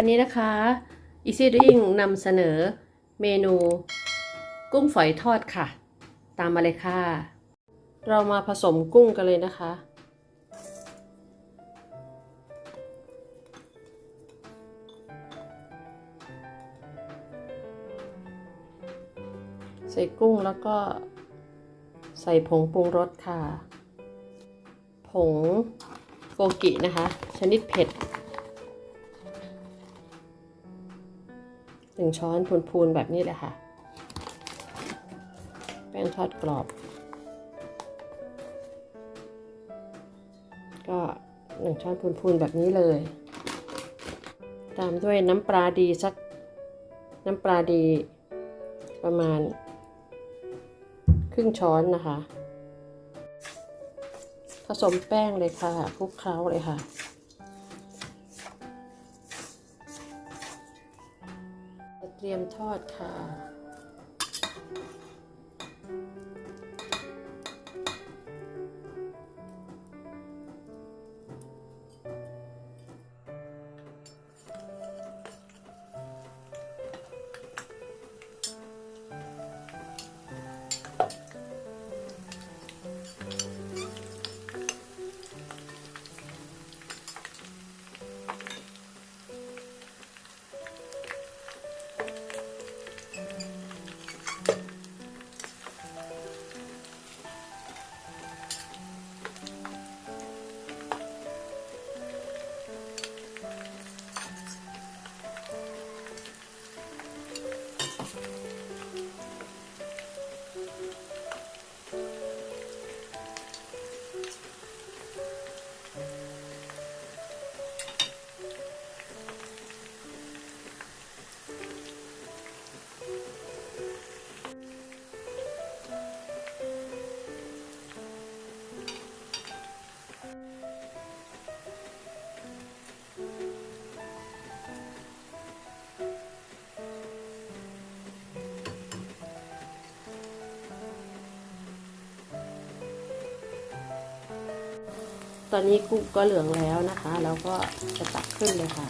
วันนี้นะคะ Easy Doing นำเสนอเมนูกุ้งฝอยทอดค่ะ ตามมาเลยค่ะ เรามาผสมกุ้งกันเลยนะคะ ใส่กุ้งแล้วก็ใส่ผงปรุงรสค่ะ ผงโกกินะคะ ชนิดเผ็ด หนึ่งช้อนพูนๆแบบนี้เลยค่ะ แป้งทอดกรอบ ก็หนึ่งช้อนพูนๆแบบนี้เลย ตามด้วยน้ำปลาดีสักน้ำปลาดีประมาณ ครึ่งช้อนนะคะ ผสมแป้งเลยค่ะคลุกเคล้าเลยค่ะ เตรียมทอดค่ะ ตอนนี้กุ้งก็เหลืองแล้วนะคะ แล้วก็จะตักขึ้นเลยค่ะ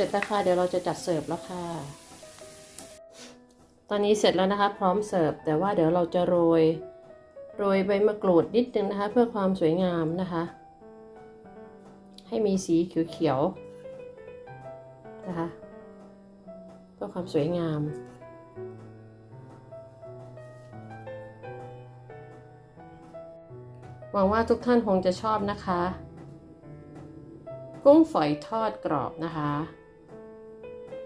ร็จแล้วค่ะ เดี๋ยวเราจะจัดเสิร์ฟแล้วค่ะ ตอนนี้เสร็จแล้วนะคะ พร้อมเสิร์ฟ แต่ว่าเดี๋ยวเราจะโรย โรยใบมะกรูดนิดนึงนะคะ เพื่อความสวยงามนะคะ ให้มีสีเขียวๆนะคะ เพื่อความสวยงามหวังว่าทุกท่านคงจะชอบนะคะ กุ้งฝอยทอดกรอบนะคะ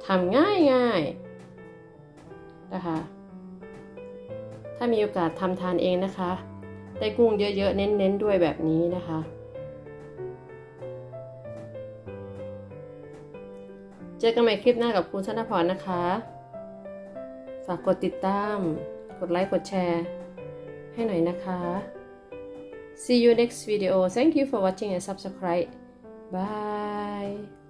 ทำง่ายง่ายๆนะคะ ถ้ามีโอกาสทำทานเองนะคะได้กุ้งเยอะๆ เน้นๆ ด้วยแบบนี้นะคะ เจอกันใหม่คลิปหน้ากับคุณชนพรนะคะ ฝากกดติดตาม กดไลค์ กดแชร์ ให้หน่อยนะคะ See you next video. Thank you for watching and subscribe. Bye.